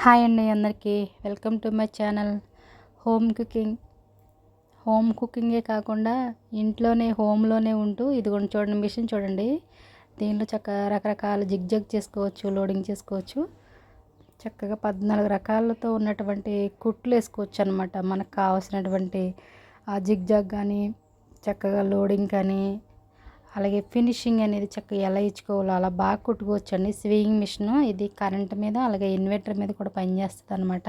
Hi అండి అందరికీ. Welcome to my channel home cooking. Home కుకింగే కాకుండా ఇంట్లోనే హోమ్లోనే ఉంటూ ఇదిగోండి చూడండి మిషన్ చూడండి. దీనిలో చక్కగా రకరకాల జిగ్జగ్ చేసుకోవచ్చు లోడింగ్ చేసుకోవచ్చు. చక్కగా పద్నాలుగు రకాలతో ఉన్నటువంటి కుట్లు వేసుకోవచ్చు అనమాట మనకు కావాల్సినటువంటి ఆ జిగ్జాగ్ కానీ చక్కగా లోడింగ్ కానీ అలాగే ఫినిషింగ్ అనేది చక్కగా ఎలా ఇచ్చుకోవాలో అలా బాగా కుట్టుకోవచ్చండి. స్వింగ్ మిషన్ ఇది కరెంట్ మీద అలాగే ఇన్వర్టర్ మీద కూడా పనిచేస్తుంది అనమాట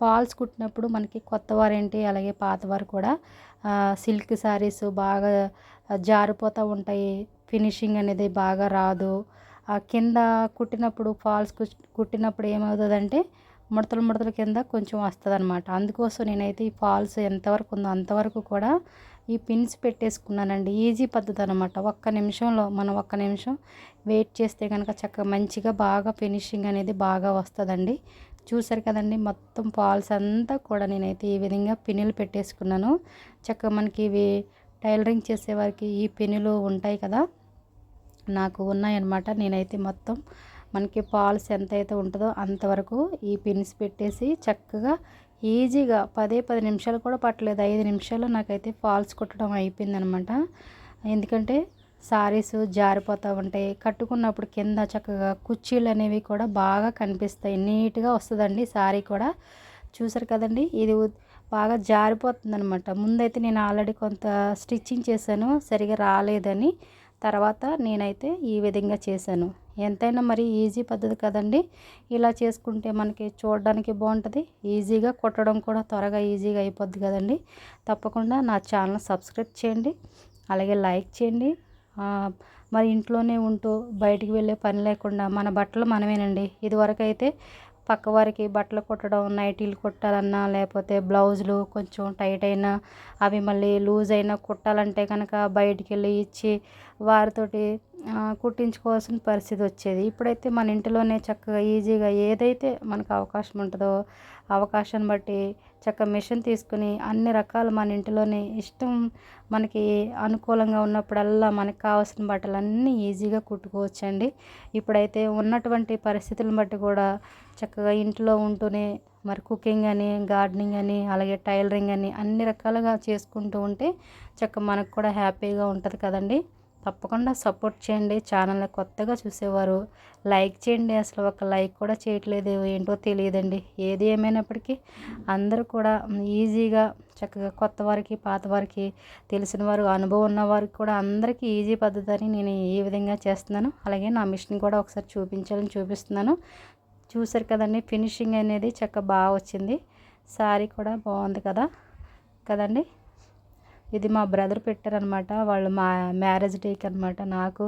పాల్స్ కుట్టినప్పుడు మనకి కొత్త వారేంటి అలాగే పాతవారు కూడా సిల్క్ శారీస్ బాగా జారిపోతూ ఉంటాయి. ఫినిషింగ్ అనేది బాగా రాదు. ఆ కింద కుట్టినప్పుడు ఫాల్స్ కుట్టినప్పుడు ఏమవుతుందంటే ముడతలు ముడతల కింద కొంచెం వస్తుంది అనమాట అందుకోసం నేనైతే ఈ ఫాల్స్ ఎంతవరకు ఉందో అంతవరకు కూడా ఈ పిన్స్ పెట్టేసుకున్నానండి. ఈజీ పద్ధతి అనమాట ఒక్క నిమిషంలో మనం ఒక్క నిమిషం వెయిట్ చేస్తే కనుక చక్కగా మంచిగా బాగా ఫినిషింగ్ అనేది బాగా వస్తుందండి. చూసారు కదండి మొత్తం పాల్స్ అంతా కూడా నేనైతే ఈ విధంగా పిన్నులు పెట్టేసుకున్నాను. చక్కగా మనకి ఇవి టైలరింగ్ చేసేవారికి ఈ పెనులు ఉంటాయి కదా నాకు ఉన్నాయన్నమాట. నేనైతే మొత్తం మనకి పాల్స్ ఎంత అయితే ఉంటుందో అంతవరకు ఈ పిన్స్ పెట్టేసి చక్కగా ఈజీగా పదే పది నిమిషాలు కూడా పట్టలేదు. ఐదు నిమిషాలు నాకైతే ఫాల్స్ కుట్టడం అయిపోయిందనమాట ఎందుకంటే సారీస్ జారిపోతూ ఉంటాయి కట్టుకున్నప్పుడు కింద చక్కగా కుర్చీలు అనేవి కూడా బాగా కనిపిస్తాయి. నీట్గా వస్తుందండి సారీ కూడా. చూసారు కదండి? ఇది బాగా జారిపోతుందనమాట ముందైతే నేను ఆల్రెడీ కొంత స్టిచ్చింగ్ చేశాను సరిగా రాలేదని. తర్వాత నేనైతే ఈ విధంగా చేశాను. ఎంతైనా మరి ఈజీ పద్ధతి కదండి. ఇలా చేసుకుంటే మనకి చూడడానికి బాగుంటుంది. ఈజీగా కుట్టడం కూడా త్వరగా ఈజీగా అయిపోద్ది కదండి. తప్పకుండా నా ఛానల్ సబ్స్క్రైబ్ చేయండి. అలాగే లైక్ చేయండి. మరి ఇంట్లోనే ఉంటూ బయటికి వెళ్ళే పని లేకుండా మన బట్టలు మనమేనండి. ఇదివరకు అయితే పక్క వారికి బట్టలు కుట్టడం నైటీలు కుట్టాలన్నా లేకపోతే బ్లౌజులు కొంచెం టైట్ అయినా అవి మళ్ళీ లూజ్ అయినా కుట్టాలంటే కనుక బయటికి వెళ్ళి ఇచ్చి వారితోటి కుట్టించుకోవాల్సిన పరిస్థితి వచ్చేది. ఇప్పుడైతే మన ఇంటిలోనే చక్కగా ఈజీగా ఏదైతే మనకు అవకాశం ఉంటుందో అవకాశాన్ని బట్టి చక్కగా మిషన్ తీసుకుని అన్ని రకాలు మన ఇంటిలోనే ఇష్టం మనకి అనుకూలంగా ఉన్నప్పుడల్లా మనకు కావాల్సిన బట్టలన్నీ ఈజీగా కుట్టుకోవచ్చండి. ఇప్పుడైతే ఉన్నటువంటి పరిస్థితులను బట్టి కూడా చక్కగా ఇంట్లో ఉంటూనే మరి కుకింగ్ అని గార్డెనింగ్ అని అలాగే టైలరింగ్ అని అన్ని రకాలుగా చేసుకుంటూ ఉంటే చక్కగా మనకు కూడా హ్యాపీగా ఉంటుంది కదండి. తప్పకుండా సపోర్ట్ చేయండి. ఛానల్ కొత్తగా చూసేవారు లైక్ చేయండి. అసలు ఒక లైక్ కూడా చేయట్లేదు ఏంటో తెలియదండి. ఏది ఏమైనప్పటికీ అందరూ కూడా ఈజీగా చక్కగా కొత్త వారికి పాత వారికి తెలిసిన వారు అనుభవం ఉన్న వారికి కూడా అందరికీ ఈజీ పద్ధతి అని నేను ఈ విధంగా చేస్తున్నాను. అలాగే నా మిషన్ కూడా ఒకసారి చూపించాలని చూపిస్తున్నాను. చూసారు కదండి ఫినిషింగ్ అనేది చక్కగా బాగా వచ్చింది. శారీ కూడా బాగుంది కదా కదండి? ఇది మా బ్రదర్ పెట్టారనమాట. వాళ్ళు మా మ్యారేజ్ డేకి అనమాట. నాకు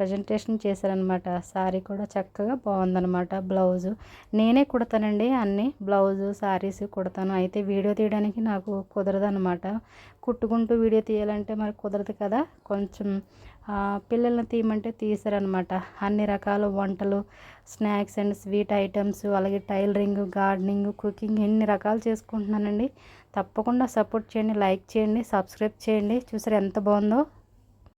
ప్రజెంటేషన్ చేశారనమాట శారీ కూడా చక్కగా బాగుందనమాట బ్లౌజు. నేనే కుడతానండి అన్ని బ్లౌజు శారీస్ కుడతాను. అయితే వీడియో తీయడానికి నాకు కుదరదు అనమాట కుట్టుకుంటూ వీడియో తీయాలంటే మరి కుదరదు కదా? కొంచెం పిల్లల్ని తీయమంటే తీసారనమాట అన్ని రకాల వంటలు స్నాక్స్ అండ్ స్వీట్ ఐటమ్స్ అలాగే టైలరింగ్ గార్డెనింగ్ కుకింగ్ ఎన్ని రకాలు చేసుకుంటున్నానండి. తప్పకుండా సపోర్ట్ చేయండి లైక్ చేయండి సబ్స్క్రైబ్ చేయండి. చూసారు ఎంత బాగుందో?